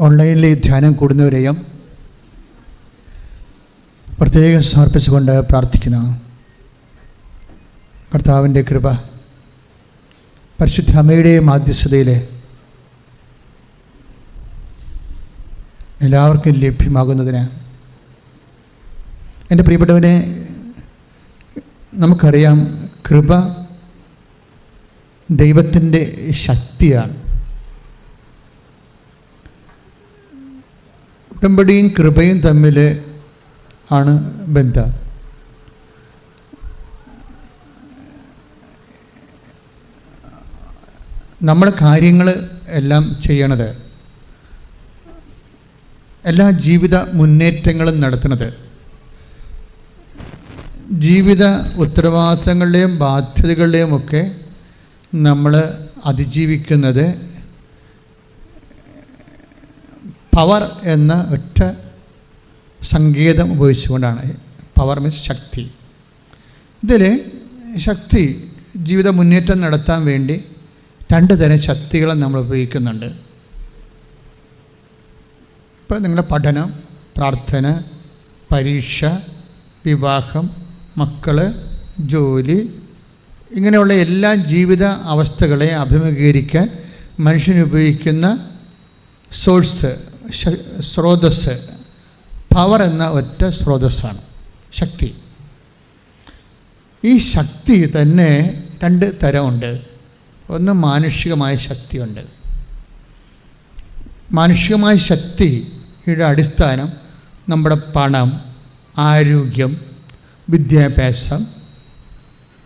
ഓൺലൈനിൽ ധ്യാനം കൂടുന്നവരെയും പ്രത്യേകം സമർപ്പിച്ചുകൊണ്ട് പ്രാർത്ഥിക്കുന്നു. കർത്താവിന്റെ കൃപ പരിശുദ്ധ അമ്മയുടെ മാധ്യസ്ഥതയിൽ എല്ലാവർക്കും ലഭ്യമാകുന്നതിന് എന്റെ പ്രിയപ്പെട്ടവനെ നമുക്കറിയാം കൃപ ദൈവത്തിന്റെ ശക്തിയാണ്. ഉടമ്പടിയും കൃപയും തമ്മിൽ ആണ് ബന്ധം. നമ്മൾ കാര്യങ്ങൾ എല്ലാം ചെയ്യണത്. എല്ലാ ജീവിത മുന്നേറ്റങ്ങളും നടത്തുന്നത് ജീവിത ഉത്തരവാദിത്തങ്ങളുടെയും ബാധ്യതകളുടെയും ഒക്കെ നമ്മൾ അതിജീവിക്കുന്നത് പവർ എന്ന ഒറ്റ സംഗീതം ഉപയോഗിച്ചുകൊണ്ടാണ്. പവർ മീൻസ് ശക്തി. ഇതിൽ ശക്തി ജീവിത മുന്നേറ്റം നടത്താൻ വേണ്ടി രണ്ട് തരം ശക്തികളെ നമ്മൾ ഉപയോഗിക്കുന്നുണ്ട്. ഇപ്പോൾ നിങ്ങളുടെ പഠനം പ്രാർത്ഥന പരീക്ഷ വിവാഹം മക്കൾ ജോലി ഇങ്ങനെയുള്ള എല്ലാ ജീവിത അവസ്ഥകളെ അഭിമുഖീകരിക്കാൻ മനുഷ്യനുപയോഗിക്കുന്ന സോഴ്സ് സ്രോതസ്സ്. പവർ എന്ന ഒറ്റ സ്രോതസ്സാണ്. ശക്തി. ഈ ശക്തി തന്നെ രണ്ട് തരമുണ്ട്. ഒന്ന് മാനുഷികമായ ശക്തിയുണ്ട്. മാനുഷികമായ ശക്തിയുടെ അടിസ്ഥാനം നമ്മുടെ പണം ആരോഗ്യം വിദ്യാഭ്യാസം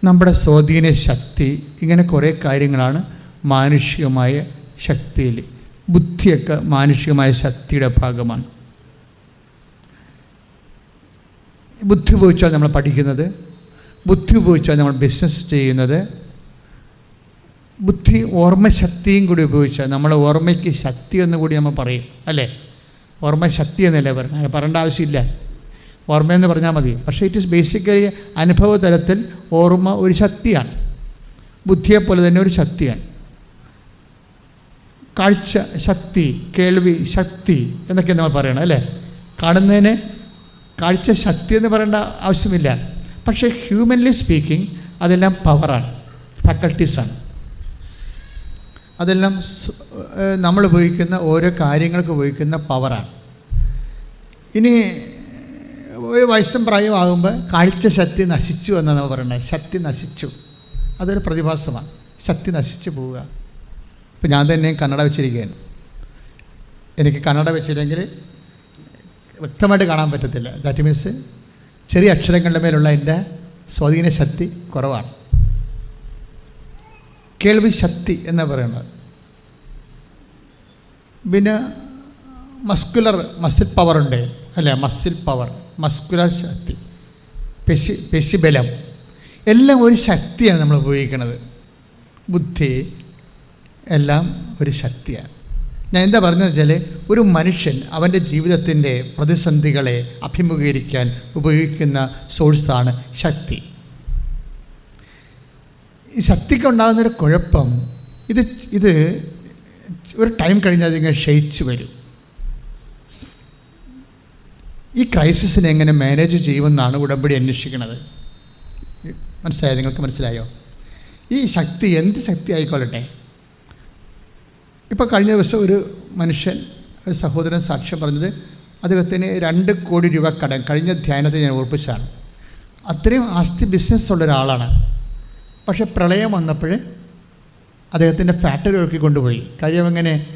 നമ്മുടെ സ്വാധീന ശക്തി ഇങ്ങനെ കുറേ കാര്യങ്ങളാണ് മാനുഷികമായ ശക്തിയിൽ ബുദ്ധിയൊക്കെ മാനുഷികമായ ശക്തിയുടെ ഭാഗമാണ്. ബുദ്ധി ഉപയോഗിച്ചാൽ നമ്മൾ പഠിക്കുന്നത്. ബുദ്ധി ഉപയോഗിച്ചാൽ നമ്മൾ ബിസിനസ് ചെയ്യുന്നത്. ബുദ്ധി ഓർമ്മശക്തിയും കൂടി ഉപയോഗിച്ചാൽ നമ്മളെ ഓർമ്മയ്ക്ക് ശക്തി എന്ന് കൂടി നമ്മൾ പറയും അല്ലേ? ഓർമ്മശക്തി എന്നല്ലേ പറയുന്നത്? അങ്ങനെ പറയേണ്ട ആവശ്യമില്ല. ഓർമ്മയെന്ന് പറഞ്ഞാൽ മതി. പക്ഷേ ഇറ്റ് ഇസ് ബേസിക്കലി അനുഭവ തലത്തിൽ ഓർമ്മ ഒരു ശക്തിയാണ്. ബുദ്ധിയെപ്പോലെ തന്നെ ഒരു ശക്തിയാണ്. കാഴ്ച ശക്തി കേൾവി ശക്തി എന്നൊക്കെ നമ്മൾ പറയണം അല്ലേ? കാണുന്നതിന് കാഴ്ച ശക്തി എന്ന് പറയേണ്ട ആവശ്യമില്ല. പക്ഷേ ഹ്യൂമൻലി സ്പീക്കിംഗ് അതെല്ലാം പവറാണ് ഫാക്കൾട്ടീസാണ് അതെല്ലാം നമ്മൾ ഉപയോഗിക്കുന്ന ഓരോ കാര്യങ്ങൾക്ക് ഉപയോഗിക്കുന്ന പവറാണ് ഇനി ഒരു വയസ്സും പ്രായമാകുമ്പോൾ കാഴ്ച ശക്തി നശിച്ചു എന്നാണ് നമ്മൾ പറയുന്നത് ശക്തി നശിച്ചു. അതൊരു പ്രതിഭാസമാണ്. ശക്തി നശിച്ചു പോവുക. ഇപ്പം ഞാൻ തന്നെ കന്നഡ വെച്ചിരിക്കുകയാണ്. എനിക്ക് കന്നഡ വെച്ചില്ലെങ്കിൽ വ്യക്തമായിട്ട് കാണാൻ പറ്റത്തില്ല. ദാറ്റ് മീൻസ് ചെറിയ അക്ഷരങ്ങളുടെ മേലുള്ള എന്റെ സ്വാധീന ശക്തി കുറവാണ്. കേൾവി ശക്തി എന്ന് പറയുന്നത്. പിന്നെ മസ്കുലർ മസിൽ പവർ ഉണ്ട്. അല്ലേ? മസിൽ പവർ മസ്കുലർ ശക്തി. പെശി പെശിബലം. എല്ലാം ഒരു ശക്തിയാണ് നമ്മൾ ഉപയോഗിക്കുന്നത്. ബുദ്ധി എല്ലാം ഒരു ശക്തിയാണ്. ഞാൻ എന്താ പറഞ്ഞതെന്ന് വെച്ചാൽ ഒരു മനുഷ്യൻ അവന്റെ ജീവിതത്തിന്റെ പ്രതിസന്ധികളെ അഭിമുഖീകരിക്കാൻ ഉപയോഗിക്കുന്ന സോഴ്സാണ് ശക്തി. ഈ ശക്തിക്കുണ്ടാകുന്നൊരു കുഴപ്പം ഇത് ഇത് ഒരു ടൈം കഴിഞ്ഞാൽ അതിങ്ങനെ ക്ഷയിച്ചു വരും. ഈ ക്രൈസിസിനെ എങ്ങനെ മാനേജ് ചെയ്യുമെന്നാണ് ഉടമ്പടി അന്വേഷിക്കുന്നത്. മനസ്സിലായോ? നിങ്ങൾക്ക് മനസ്സിലായോ? ഈ ശക്തി എന്ത് ശക്തി ആയിക്കൊള്ളട്ടെ? ഇപ്പോൾ കഴിഞ്ഞ ദിവസം ഒരു മനുഷ്യൻ സഹോദരൻ സാക്ഷ്യം പറഞ്ഞത് അദ്ദേഹത്തിന് രണ്ട് കോടി രൂപ കടം. കഴിഞ്ഞ ധ്യാനത്തെ ഞാൻ ഓർപ്പിച്ചാണ് അത്രയും ആസ്തി ബിസിനസ് ഉള്ള ഒരാളാണ്. പക്ഷേ പ്രളയം വന്നപ്പോൾ അദ്ദേഹത്തിന്റെ ഫാക്ടറി ഒരുക്കി കൊണ്ടുപോയി. കാര്യം അങ്ങനെ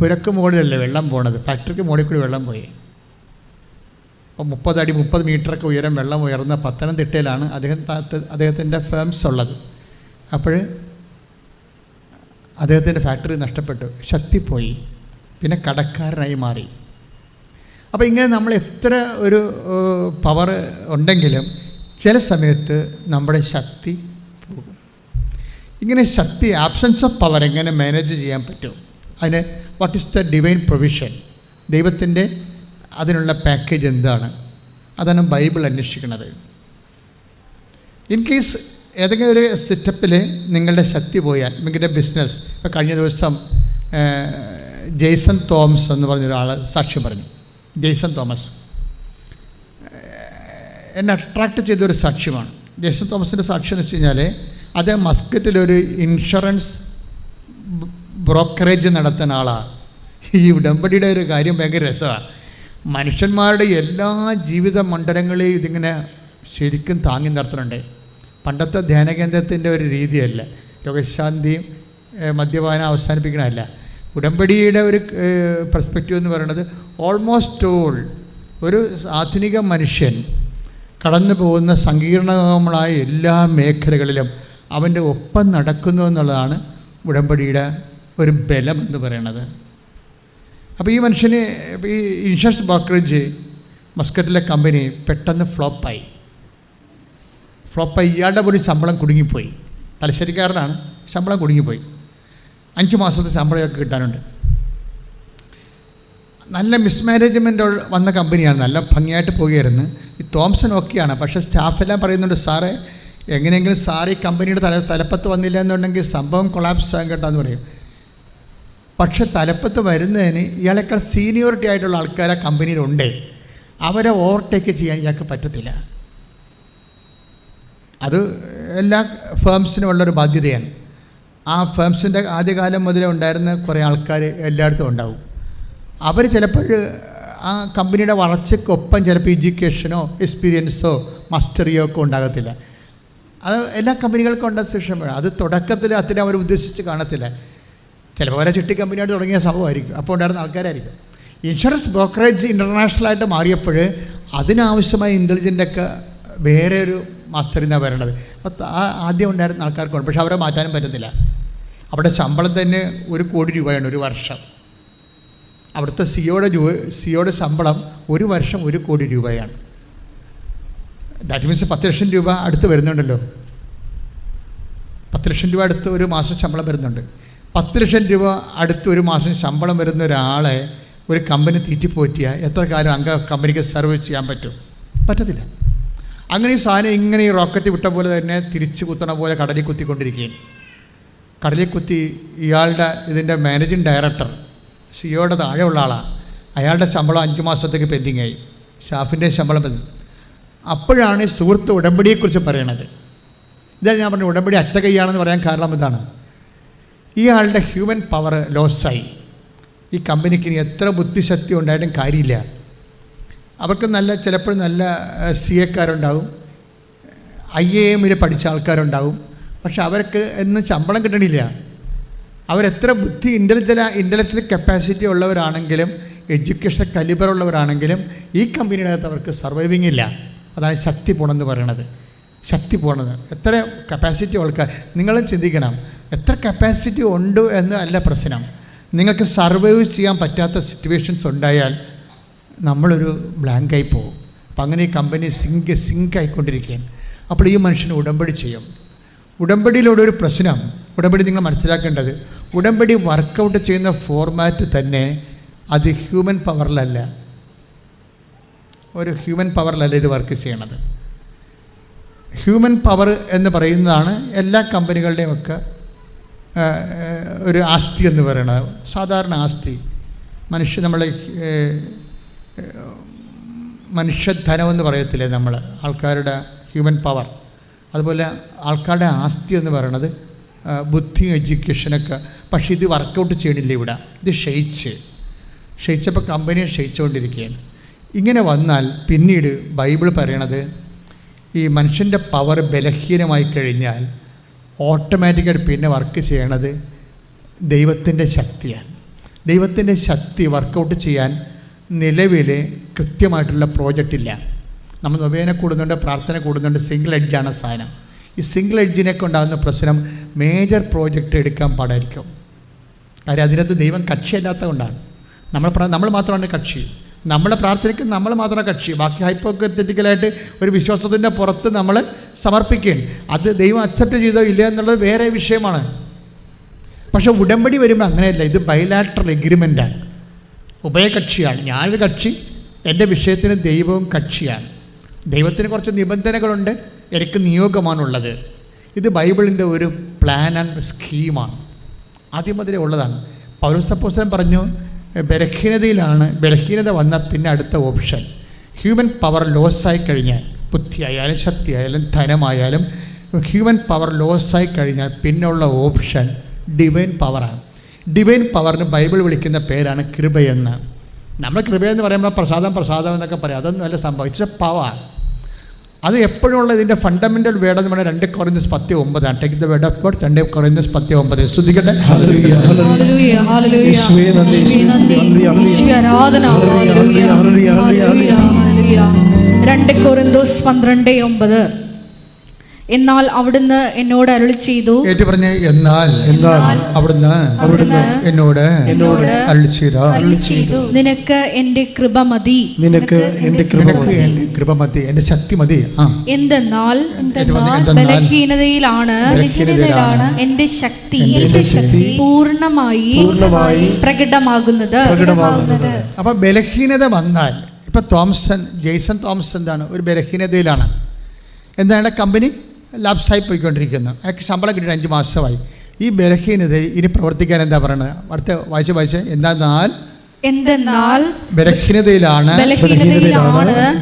പുരക്ക് മുകളിലല്ലേ വെള്ളം പോണത്. ഫാക്ടറിക്ക് മുകളിൽ കൂടി വെള്ളം പോയി. അപ്പോൾ മുപ്പതടി മുപ്പത് മീറ്ററൊക്കെ ഉയരം വെള്ളം ഉയർന്ന പത്തനംതിട്ടയിലാണ് അദ്ദേഹം അദ്ദേഹത്തിന്റെ ഫേംസ് ഉള്ളത്. അപ്പോൾ അദ്ദേഹത്തിന്റെ ഫാക്ടറി നഷ്ടപ്പെട്ടു. ശക്തി പോയി പിന്നെ കടക്കാരനായി മാറി. അപ്പോൾ ഇങ്ങനെ നമ്മൾ എത്ര ഒരു പവർ ഉണ്ടെങ്കിലും ചില സമയത്ത് നമ്മുടെ ശക്തി പോകും. ഇങ്ങനെ ശക്തി ആബ്സെൻസ് ഓഫ് പവർ എങ്ങനെ മാനേജ് ചെയ്യാൻ പറ്റും? അതിന് what is the divine provision ദൈവത്തിന്റെ അതിനുള്ള പാക്കേജ് എന്താണ്? അതാണ് ബൈബിൾ അന്വേഷിക്കുന്നത്. ഇൻ കേസ് ഏതെങ്കിലും ഒരു സെറ്റപ്പിൽ നിങ്ങളുടെ ശക്തി പോയാൽ നിങ്ങളുടെ ബിസിനസ് ഇപ്പോൾ കഴിഞ്ഞ ദിവസം ജെയ്സൺ തോമസ് എന്ന് പറഞ്ഞൊരാൾ സാക്ഷ്യം പറഞ്ഞു. Jason Thomas. എന്നെ അട്രാക്റ്റ് ചെയ്തൊരു സാക്ഷ്യമാണ്. ജെയ്സൺ തോമസിന്റെ സാക്ഷ്യം എന്ന് വെച്ച് കഴിഞ്ഞാൽ അദ്ദേഹം മസ്കറ്റിലൊരു ഇൻഷുറൻസ് ബ്രോക്കറേജ് നടത്തുന്ന ആളാണ് ഈ ഉടമ്പടിയുടെ ഒരു കാര്യം ഭയങ്കര രസമാണ് മനുഷ്യന്മാരുടെ എല്ലാ ജീവിത മണ്ഡലങ്ങളെയും ഇതിങ്ങനെ ശരിക്കും താങ്ങി നിർത്തുന്നുണ്ട് പണ്ടത്തെ ധ്യാനകേന്ദ്രത്തിന്റെ ഒരു രീതിയല്ല. രോഗശാന്തിയും മദ്യപാനം അവസാനിപ്പിക്കണമല്ല ഉടമ്പടിയുടെ ഒരു പെർസ്പെക്റ്റീവ് എന്ന് പറയുന്നത് ഓൾമോസ്റ്റ് ഓൾ ഒരു ആധുനിക മനുഷ്യൻ കടന്നു പോകുന്ന സങ്കീർണമായ എല്ലാ മേഖലകളിലും അവന്റെ ഒപ്പം നടക്കുന്നു എന്നുള്ളതാണ് ഉടമ്പടിയുടെ ഒരു ബലം എന്ന് പറയുന്നത് അപ്പോൾ ഈ മനുഷ്യന് ഈ ഇൻഷുറൻസ് ബ്രോക്കറേജ് മസ്കറ്റിലെ കമ്പനി പെട്ടെന്ന് ഫ്ലോപ്പായി ഫ്ലോപ്പായി ഇയാളുടെ പോലും ശമ്പളം കുടുങ്ങിപ്പോയി. തലശ്ശേരിക്കാരനാണ്. ശമ്പളം കുടുങ്ങിപ്പോയി. അഞ്ച് മാസത്തെ ശമ്പളമൊക്കെ കിട്ടാനുണ്ട്. നല്ല മിസ്മാനേജ്മെന്റ് വന്ന കമ്പനിയാണ്. നല്ല ഭംഗിയായിട്ട് പോകുകയായിരുന്നു. ഈ തോംസൺ ഓക്കെയാണ് പക്ഷേ സ്റ്റാഫെല്ലാം പറയുന്നുണ്ട് സാറേ എങ്ങനെയെങ്കിലും സാർ ഈ കമ്പനിയുടെ തല തലപ്പത്ത് വന്നില്ല എന്നുണ്ടെങ്കിൽ സംഭവം കൊളാപ്സ് ആകാൻ കേട്ടോ പറയും. പക്ഷെ തലപ്പത്ത് വരുന്നതിന് ഇയാളെക്കാൾ സീനിയോറിറ്റി ആയിട്ടുള്ള ആൾക്കാർ ആ കമ്പനിയിലുണ്ട് അവരെ ഓവർടേക്ക് ചെയ്യാൻ ഇയാൾക്ക് പറ്റത്തില്ല. അത് എല്ലാ ഫേംസിനും ഉള്ളൊരു ബാധ്യതയാണ്. ആ ഫേംസിന്റെ ആദ്യകാലം മുതലേ ഉണ്ടായിരുന്ന കുറേ ആൾക്കാർ എല്ലായിടത്തും ഉണ്ടാവും. അവർ ചിലപ്പോൾ ആ കമ്പനിയുടെ വളർച്ചയ്ക്കൊപ്പം ചിലപ്പോൾ എഡ്യൂക്കേഷനോ എക്സ്പീരിയൻസോ മാസ്റ്ററിയോ ഒക്കെ ഉണ്ടാകത്തില്ല. അത് എല്ലാ കമ്പനികൾക്കും ഉണ്ട് ശേഷം അത് തുടക്കത്തിൽ അത്ര അവർ ഉദ്ദേശിച്ച് കാണത്തില്ല. ചിലപ്പോൾ വരെ ചിട്ടി കമ്പനിയായിട്ട് തുടങ്ങിയ സംഭവമായിരിക്കും. അപ്പോൾ ഉണ്ടായിരുന്ന ആൾക്കാരായിരിക്കും. ഇൻഷുറൻസ് ബ്രോക്കറേജ് ഇന്റർനാഷണലായിട്ട് മാറിയപ്പോൾ അതിനാവശ്യമായ ഇന്റലിജന്റൊക്കെ വേറെ ഒരു മാസ്റ്ററിൽ നിന്നാണ് വരണത് അപ്പോൾ ആ ആദ്യം ഉണ്ടായിരുന്ന ആൾക്കാർക്കുണ്ട്. പക്ഷെ അവരെ മാറ്റാനും പറ്റത്തില്ല. അവിടെ ശമ്പളം തന്നെ ഒരു കോടി രൂപയാണ് ഒരു വർഷം. അവിടുത്തെ സിയോയുടെ ജോ സിയോയുടെ ശമ്പളം ഒരു വർഷം ഒരു കോടി രൂപയാണ്. ദാറ്റ് മീൻസ് പത്ത് ലക്ഷം രൂപ അടുത്ത് വരുന്നുണ്ടല്ലോ. പത്ത് ലക്ഷം രൂപ അടുത്ത് ഒരു മാസം ശമ്പളം വരുന്നുണ്ട്. പത്ത് ലക്ഷം രൂപ അടുത്ത് ഒരു മാസം ശമ്പളം വരുന്ന ഒരാളെ ഒരു കമ്പനി തീറ്റിപ്പോറ്റിയാൽ എത്ര കാലം അംഗ കമ്പനിക്ക് സർവ് ചെയ്യാൻ പറ്റും? പറ്റത്തില്ല. അങ്ങനെ ഈ സാധനം ഇങ്ങനെ ഈ റോക്കറ്റ് വിട്ട പോലെ തന്നെ തിരിച്ചു കുത്തണ പോലെ കടലിൽ കുത്തിക്കൊണ്ടിരിക്കുകയാണ് കടലിൽ കുത്തി ഇയാളുടെ ഇതിന്റെ മാനേജിങ് ഡയറക്ടർ സിയോയുടെ താഴെയുള്ള ആളാണ് അയാളുടെ ശമ്പളം അഞ്ച് മാസത്തേക്ക് പെൻഡിങ് ആയി ഷാഫിന്റെ ശമ്പളം അപ്പോഴാണ് ഈ സുഹൃത്ത് ഉടമ്പടിയെക്കുറിച്ച് പറയണത്. ഇതാണ് ഞാൻ പറഞ്ഞു ഉടമ്പടി അറ്റ കൈയാണെന്ന് പറയാൻ കാരണം എന്താണ്? ഇയാളുടെ ഹ്യൂമൻ പവർ ലോസായി. ഈ കമ്പനിക്ക് ഇനി എത്ര ബുദ്ധിശക്തി ഉണ്ടായിട്ടും കാര്യമില്ല. അവർക്ക് നല്ല ചിലപ്പോൾ നല്ല സി എക്കാരുണ്ടാവും. ഐ എ എമ്മിൽ പഠിച്ച ആൾക്കാരുണ്ടാവും. പക്ഷെ അവർക്ക് എന്നും ശമ്പളം കിട്ടണില്ല. അവരെത്ര ബുദ്ധി ഇന്റലിജല ഇന്റലക്ച്വൽ കപ്പാസിറ്റി ഉള്ളവരാണെങ്കിലും എഡ്യൂക്കേഷൻ കലിബർ ഉള്ളവരാണെങ്കിലും ഈ കമ്പനിയുടെ അകത്ത് അവർക്ക് സർവൈവിങ് ഇല്ല. അതാണ് ശക്തി പോണെന്ന് പറയണത് ശക്തി പോണത് എത്ര കപ്പാസിറ്റി ആൾക്കാർ നിങ്ങളും ചിന്തിക്കണം. എത്ര കപ്പാസിറ്റി ഉണ്ട് എന്ന് അല്ല പ്രശ്നം. നിങ്ങൾക്ക് സർവൈവ് ചെയ്യാൻ പറ്റാത്ത സിറ്റുവേഷൻസ് ഉണ്ടായാൽ നമ്മളൊരു ബ്ലാങ്കായി പോകും. അപ്പം അങ്ങനെ ഈ കമ്പനി സിങ്ക് സിങ്ക് ആയിക്കൊണ്ടിരിക്കുകയാണ്. അപ്പോൾ ഈ മനുഷ്യന് ഉടമ്പടി ചെയ്യും. ഉടമ്പടിയിലൂടെ ഒരു പ്രശ്നം ഉടമ്പടി നിങ്ങൾ മനസ്സിലാക്കേണ്ടത് ഉടമ്പടി വർക്കൗട്ട് ചെയ്യുന്ന ഫോർമാറ്റ് തന്നെ അത് ഹ്യൂമൻ പവറിലല്ല ഒരു ഹ്യൂമൻ പവറിലല്ല ഇത് വർക്ക് ചെയ്യണത്. ഹ്യൂമൻ പവർ എന്ന് പറയുന്നതാണ് എല്ലാ കമ്പനികളുടെയും ഒക്കെ ഒരു ആസ്തി എന്ന് പറയുന്നത്. സാധാരണ ആസ്തി. മനുഷ്യ നമ്മളെ ഏ, ഏ, മനുഷ്യധനം എന്ന് പറയത്തില്ലേ നമ്മൾ? ആൾക്കാരുടെ ഹ്യൂമൻ പവർ അതുപോലെ ആൾക്കാരുടെ ആസ്തി എന്ന് പറയണത് ബുദ്ധി എഡ്യൂക്കേഷനൊക്കെ പക്ഷേ ഇത് വർക്കൗട്ട് ചെയ്യണില്ല ഇവിടെ. ഇത് ക്ഷയിച്ച്. ക്ഷയിച്ചപ്പോൾ കമ്പനിയെ ക്ഷയിച്ചുകൊണ്ടിരിക്കുകയാണ്. ഇങ്ങനെ വന്നാൽ പിന്നീട് ബൈബിൾ പറയണത് ഈ മനുഷ്യന്റെ പവർ ബലഹീനമായി കഴിഞ്ഞാൽ ഓട്ടോമാറ്റിക്കായിട്ട് പിന്നെ വർക്ക് ചെയ്യണത് ദൈവത്തിന്റെ ശക്തിയാണ്. ദൈവത്തിന്റെ ശക്തി വർക്കൗട്ട് ചെയ്യാൻ നിലവിൽ കൃത്യമായിട്ടുള്ള പ്രോജക്റ്റ് ഇല്ല. നമ്മൾ നൊവേന കൂടുന്നുണ്ട് പ്രാർത്ഥന കൂടുന്നുണ്ട് സിംഗിൾ എഡ്ജാണ് സാധനം. ഈ സിംഗിൾ എഡ്ജിനെ ഉണ്ടാകുന്ന പ്രശ്നം മേജർ പ്രോജക്റ്റ് എടുക്കാൻ പാടായിരിക്കും. കാര്യം അതിനകത്ത് ദൈവം കക്ഷിയല്ലാത്ത കൊണ്ടാണ് നമ്മൾ നമ്മൾ മാത്രമാണ് കക്ഷി. നമ്മളെ പ്രാർത്ഥനയ്ക്ക് നമ്മൾ മാത്രമാണ് കക്ഷി. ബാക്കി ഹൈപ്പോത്തറ്റിക്കലായിട്ട് ഒരു വിശ്വാസത്തിന്റെ പുറത്ത് നമ്മൾ സമർപ്പിക്കുകയാണ്. അത് ദൈവം അക്സെപ്റ്റ് ചെയ്തോ ഇല്ല എന്നുള്ളത് വേറെ വിഷയമാണ്. പക്ഷേ ഉടമ്പടി വരുമ്പോൾ അങ്ങനെയല്ല. ഇത് ബൈലാറ്ററൽ എഗ്രിമെന്റാണ് ഉഭയകക്ഷിയാണ്. ഞാനൊരു കക്ഷി എന്റെ വിഷയത്തിന് ദൈവവും കക്ഷിയാണ്. ദൈവത്തിന് കുറച്ച് നിബന്ധനകളുണ്ട് എനിക്ക് നിയോഗമാണുള്ളത്. ഇത് ബൈബിളിന്റെ ഒരു പ്ലാൻ ആൻഡ് സ്കീമാണ് ആദ്യം മുതലേ ഉള്ളതാണ്. പൗരസപ്പോസനം പറഞ്ഞു ബലഹീനതയിലാണ് ബലഹീനത വന്ന പിന്നെ അടുത്ത ഓപ്ഷൻ ഹ്യൂമൻ പവർ ലോസായി കഴിഞ്ഞാൽ ബുദ്ധിയായാലും ശക്തിയായാലും ധനമായാലും ഹ്യൂമൻ പവർ ലോസായി കഴിഞ്ഞാൽ പിന്നുള്ള ഓപ്ഷൻ ഡിവൈൻ പവറാണ് ഡിവൈൻ പവറിന് ബൈബിൾ വിളിക്കുന്ന പേരാണ് കൃപയെന്ന്. നമ്മൾ കൃപയെന്ന് പറയുമ്പോൾ പ്രസാദം പ്രസാദം എന്നൊക്കെ പറയാം. അതൊന്നും അല്ല സംഭവിച്ച പവർ അത് എപ്പോഴും ഉള്ള ഇതിന്റെ ഫണ്ടമെന്റൽ വേർഡ് എന്ന് പറഞ്ഞാൽ രണ്ട് കുറഞ്ഞസ് പത്തി ഒമ്പതാണ്. Take the word of God രണ്ട് കുറഞ്ഞസ് പത്തി ഒമ്പത്. ശ്രദ്ധിക്കട്ടെ. രണ്ട് കൊറിന്തോസ് പന്ത്രണ്ട് ഒമ്പത്. എന്നാൽ അവിടുന്ന് എന്നോട് അരുളി ചെയ്തു ഏറ്റു പറഞ്ഞ എന്നാൽ എന്നാൽ അവിടുന്ന് അവിടുന്ന് എന്നോട് എന്നോട് അരുളി ചെയ്ത. അരുളി ചെയ്തു. നിനക്ക് എന്റെ കൃപ മതി. നിനക്ക് എന്റെ കൃപ മതി. എന്റെ കൃപ മതി എന്റെ ശക്തി മതി. എന്തെന്നാൽ എന്തെന്നാൽ ബലഹീനതയിലാണ് ബലഹീനതയിലാണ് എന്റെ ശക്തി എന്റെ ശക്തി പൂർണമായി പൂർണമായി പ്രകടമാകുന്നത്. പ്രകടമാകുന്നത്. അപ്പോൾ ബലഹീനത വന്നാൽ ഇപ്പൊ തോംസൺ ജെയ്സൺ തോമസ് എന്താണ്? ഒരു ബലഹീനതയിലാണ്. എന്താണ് കമ്പനി? ലാപ്സായി പോയിക്കൊണ്ടിരിക്കുന്നു. അയാൾക്ക് ശമ്പളം കിട്ടിയിട്ട് അഞ്ച് മാസമായി. ഈ ബലഹീനത ഇനി പ്രവർത്തിക്കാൻ എന്താ പറയുന്നത് അടുത്ത വായിച്ച് വായിച്ച്. എന്താന്നാൽ എന്തെന്നാൽ ബലഹീനതയിലാണ്.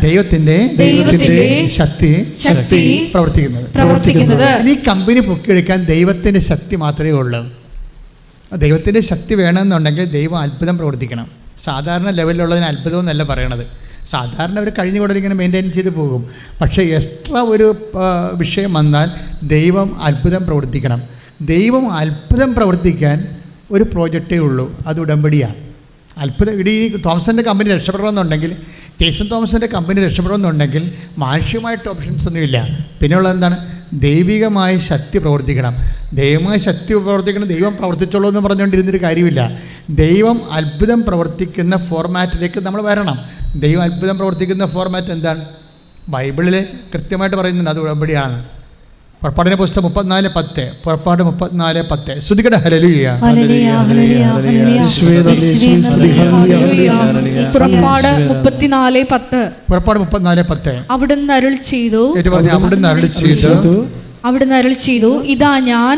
ദൈവത്തിന്റെ ശക്തി ശക്തി പ്രവർത്തിക്കുന്നത്. പ്രവർത്തിക്കുന്നത്. ഈ കമ്പനി പൊക്കിയെടുക്കാൻ ദൈവത്തിന്റെ ശക്തി മാത്രമേ ഉള്ളൂ. ദൈവത്തിന്റെ ശക്തി വേണമെന്നുണ്ടെങ്കിൽ ദൈവം അത്ഭുതം പ്രവർത്തിക്കണം. സാധാരണ ലെവലിലുള്ളതിന് അത്ഭുതം എന്നല്ല പറയണത്. സാധാരണ അവർ കഴിഞ്ഞ കൂടെ ഇങ്ങനെ മെയിന്റെയിൻ ചെയ്ത് പോകും. പക്ഷേ എക്സ്ട്രാ ഒരു വിഷയം വന്നാൽ ദൈവം അത്ഭുതം പ്രവർത്തിക്കണം. ദൈവം അത്ഭുതം പ്രവർത്തിക്കാൻ ഒരു പ്രോജക്റ്റേ ഉള്ളൂ. അത് ഉടമ്പടിയാണ്. അത്ഭുതം ഇടി തോമസിന്റെ കമ്പനി രക്ഷപ്പെടണമെന്നുണ്ടെങ്കിൽ ജേസൺ തോമസിന്റെ കമ്പനി രക്ഷപ്പെടണമെന്നുണ്ടെങ്കിൽ മാനുഷികമായിട്ട് ഓപ്ഷൻസ് ഒന്നുമില്ല. പിന്നെയുള്ള എന്താണ്? ദൈവികമായ ശക്തി പ്രവർത്തിക്കണം. ദൈവമായ ശക്തി പ്രവർത്തിക്കണം ദൈവം പ്രവർത്തിച്ചോളൂ എന്ന് പറഞ്ഞുകൊണ്ടിരുന്നൊരു കാര്യമില്ല. ദൈവം അത്ഭുതം പ്രവർത്തിക്കുന്ന ഫോർമാറ്റിലേക്ക് നമ്മൾ വരണം. ദൈവം അത്ഭുതം പ്രവർത്തിക്കുന്ന ഫോർമാറ്റ് എന്താണ്? ബൈബിളിൽ കൃത്യമായിട്ട് പറയുന്നുണ്ട് അത് ഉടമ്പടിയാണ്. പുറപ്പാടിന്റെ പുസ്തകം മുപ്പത്തിനാല് പത്ത്. പുറപ്പാട് മുപ്പത്തിനാല് പത്ത്. ശ്രുതികട ഹല്ലേലൂയ. പുറപ്പാട് മുപ്പത്തിനാല് പത്ത്. പുറപ്പാട് മുപ്പത്തിനാല് പത്ത്. അവിടുന്ന് അരുൾ ചെയ്തു. അവിടുന്ന് അരുൾ ചെയ്തു. അവിടുന്ന് അരുൾ ചെയ്തു. ഇതാ ഞാൻ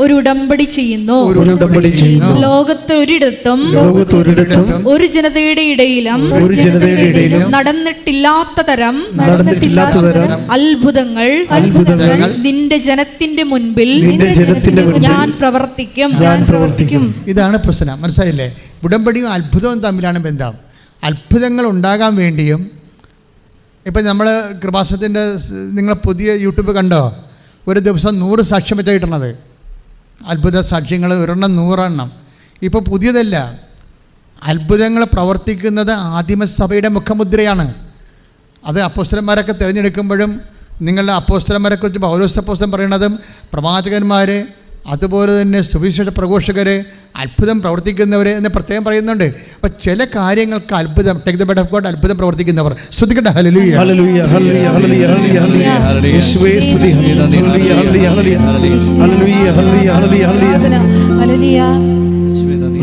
ഒരു ഉടമ്പടി ചെയ്യുന്നു. ലോകത്തെ ലോകത്ത് ഒരിടത്തും ലോകത്തൊരിടത്തും ഒരു ജനതയുടെ ഇടയിലും ഒരു ജനതയുടെ ഇടയിലും നടന്നിട്ടില്ലാത്ത തരം നടന്നിട്ടില്ലാത്ത തരം അത്ഭുതങ്ങൾ അത്ഭുതങ്ങൾ നിന്റെ ജനത്തിന്റെ മുൻപിൽ നിന്റെ ജനത്തിന്റെ മുൻപിൽ ഞാൻ പ്രവർത്തിക്കും. ഞാൻ പ്രവർത്തിക്കും. ഇതാണ് പ്രശ്നം. മനസ്സിലായില്ലേ? ഉടമ്പടിയും അത്ഭുതവും തമ്മിലാണ് ബന്ധം. അത്ഭുതങ്ങൾ ഉണ്ടാകാൻ വേണ്ടിയും ഇപ്പം നമ്മൾ കൃപാസത്തിന്റെ നിങ്ങൾ പുതിയ യൂട്യൂബ് കണ്ടോ? ഒരു ദിവസം നൂറ് സാക്ഷ്യം വെച്ചാൽ കിട്ടണത്. അത്ഭുത സാക്ഷ്യങ്ങൾ ഒരെണ്ണം നൂറെണ്ണം. ഇപ്പോൾ പുതിയതല്ല. അത്ഭുതങ്ങൾ പ്രവർത്തിക്കുന്നത് ആദിമസഭയുടെ മുഖമുദ്രയാണ്. അത് അപ്പോസ്റ്റലന്മാരൊക്കെ തിരഞ്ഞെടുക്കുമ്പോഴും നിങ്ങളുടെ അപ്പോസ്തലന്മാരെ കുറിച്ച് പൗലോസ് അപ്പോസ്തലൻ പറയണതും പ്രവാചകന്മാർ അതുപോലെ തന്നെ സുവിശേഷ പ്രഘോഷകർ അത്ഭുതം പ്രവർത്തിക്കുന്നവർ എന്ന് പ്രത്യേകം പറയുന്നുണ്ട് അപ്പോൾ ചില കാര്യങ്ങൾക്ക് അത്ഭുതം take the bed of God അത്ഭുതം പ്രവർത്തിക്കുന്നവർ ശ്രദ്ധിക്കട്ടെ hallelujah hallelujah, hallelujah, hallelujah, hallelujah, hallelujah. യേശുവേ സ്തുതി, hallelujah, hallelujah, hallelujah. Hallelujah, hallelujah, hallelujah, hallelujah. Hallelujah.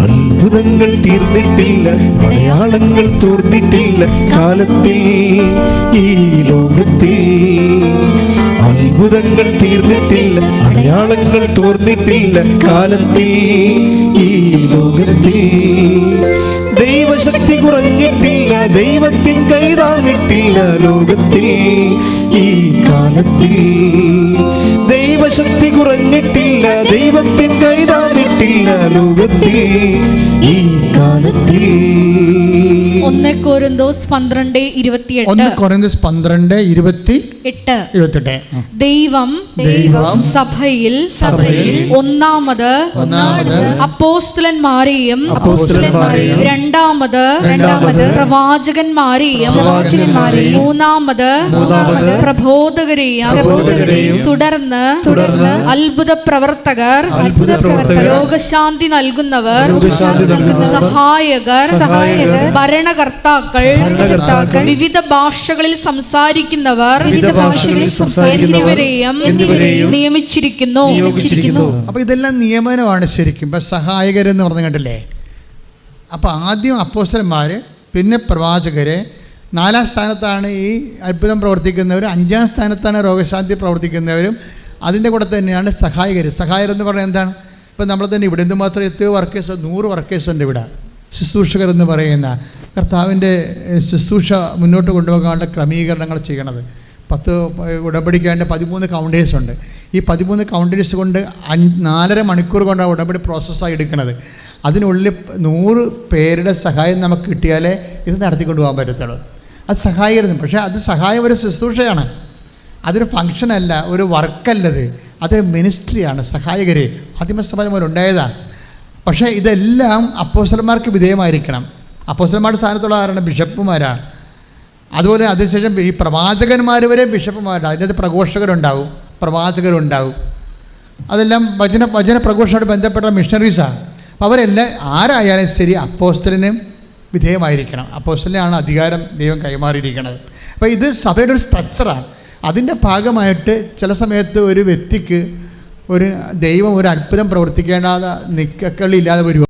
അത്ഭുതങ്ങൾ തീർന്നിട്ടില്ല അടയാളങ്ങൾ തോർന്നിട്ടില്ല കാലത്തിൽ ഈ ലോകത്തിൽ അത്ഭുതങ്ങൾ തീർന്നിട്ടില്ല അടയാളങ്ങൾ തോർന്നിട്ടില്ല കാലത്തിൽ ഈ ലോകത്തിൽ. ദൈവശക്തി കുറഞ്ഞിട്ടില്ല ദൈവത്തിൻ കൈതാങ്ങിട്ടില്ല ലോകത്തിൽ ഈ കാലത്തിൽ. ദൈവശക്തി കുറഞ്ഞിട്ടില്ല ദൈവത്തിൻ കൈതാങ്ങിട്ടില്ല ലോകത്തിൽ. ഒന്ന് കോരിന്തോസ് പന്ത്രണ്ട് ഇരുപത്തിയെട്ട്. ഒന്ന് കുറഞ്ഞത് പന്ത്രണ്ട് ഇരുപത്തി എട്ട്. ഇരുപത്തെട്ട്. ആ. ദൈവം ദൈവം സഭയിൽ സഭയിൽ ഒന്നാമത് ഒന്നാമത് അപ്പോസ്തലന്മാരെയും അപ്പോസ്തലന്മാരെയും രണ്ടാമത് രണ്ടാമത് പ്രവാചകന്മാരെയും പ്രവാചകന്മാരെയും മൂന്നാമത് മൂന്നാമത് പ്രബോധകരെയും പ്രബോധകരെയും തുടർന്ന് തുടർന്ന് അത്ഭുത പ്രവർത്തകർ അത്ഭുത പ്രവർത്തകർ രോഗശാന്തി നൽകുന്നവർ രോഗശാന്തി നൽകുന്നവർ സഹായകർ സഹായകർ ഭരണകർത്താക്കൾ ഭരണകർത്താക്കൾ വിവിധ ഭാഷകളിൽ സംസാരിക്കുന്നവർ വിവിധ ഭാഷകളിൽ സംസാരിക്കുന്നവർ എന്നിവരെയും നിയമിച്ചിരിക്കുന്നു. അപ്പൊ അപ്പോൾ ഇതെല്ലാം നിയമനമാണ് ശരിക്കും. ഇപ്പം സഹായകരെന്ന് പറഞ്ഞു കണ്ടില്ലേ? അപ്പൊ ആദ്യം അപ്പോസ്റ്റന്മാര് പിന്നെ പ്രവാചകര്. നാലാം സ്ഥാനത്താണ് ഈ അത്ഭുതം പ്രവർത്തിക്കുന്നവർ അഞ്ചാം സ്ഥാനത്താണ് രോഗശാന്തി പ്രവർത്തിക്കുന്നവരും. അതിന്റെ കൂടെ തന്നെയാണ് സഹായകർ സഹായകർ എന്ന് പറഞ്ഞാൽ എന്താണ്? ഇപ്പം നമ്മൾ തന്നെ ഇവിടെ എന്ത് മാത്രം എത്രയോ വർക്കേഴ്സ് നൂറ് വർക്കേഴ്സ് ഉണ്ട് ഇവിടെ. ശുശ്രൂഷകർ എന്ന് പറയുന്ന കർത്താവിന്റെ ശുശ്രൂഷ മുന്നോട്ട് കൊണ്ടുപോകാനുള്ള ക്രമീകരണങ്ങൾ ചെയ്യണത്. പത്ത് ഉടമ്പടിക്കേണ്ട പതിമൂന്ന് കൗണ്ടേഴ്സ് ഉണ്ട്. ഈ പതിമൂന്ന് കൗണ്ടേഴ്സ് കൊണ്ട് അഞ്ച് നാലര മണിക്കൂർ കൊണ്ടാണ് ഉടമ്പടി പ്രോസസ്സായി എടുക്കുന്നത് അതിനുള്ളിൽ നൂറ് പേരുടെ സഹായം നമുക്ക് കിട്ടിയാലേ ഇത് നടത്തിക്കൊണ്ട് പോകാൻ പറ്റത്തുള്ളൂ. അത് സഹായിക്കുന്നു പക്ഷേ അത് സഹായം ഒരു ശുശ്രൂഷയാണ്. അതൊരു ഫങ്ഷനല്ല ഒരു വർക്കല്ലത് അതൊരു മിനിസ്ട്രിയാണ് സഹായകരെ. ആദിമസഭ പോലെ ഉണ്ടായതാണ് പക്ഷേ ഇതെല്ലാം അപ്പോസ്റ്റലന്മാർക്ക് വിധേയമായിരിക്കണം. അപ്പോസ്റ്റലന്മാരുടെ സ്ഥാനത്തുള്ള ആരാണ് ബിഷപ്പുമാരാണ്. അതുപോലെ അതിനുശേഷം ഈ പ്രവാചകന്മാർ വരെ ബിഷപ്പുമാരാണ്. അതിനകത്ത് പ്രഘോഷകരുണ്ടാവും പ്രവാചകരുണ്ടാവും. അതെല്ലാം വചന വചന പ്രഘോഷമായിട്ട് ബന്ധപ്പെട്ട മിഷണറീസാണ് അപ്പോൾ അവരെല്ലാം ആരായാലും ശരി അപ്പോസ്റ്റലിനും വിധേയമായിരിക്കണം. അപ്പോസ്റ്റലിനാണ് അധികാരം ദൈവം കൈമാറിയിരിക്കുന്നത്. അപ്പോൾ ഇത് സഭയുടെ ഒരു സ്ട്രക്ചറാണ് അതിന്റെ ഭാഗമായിട്ട് ചില സമയത്ത് ഒരു വ്യക്തിക്ക് ഒരു ദൈവം ഒരു അത്ഭുതം പ്രവർത്തിക്കേണ്ടാതെ നിക്കക്കളില്ലാതെ വരുമോ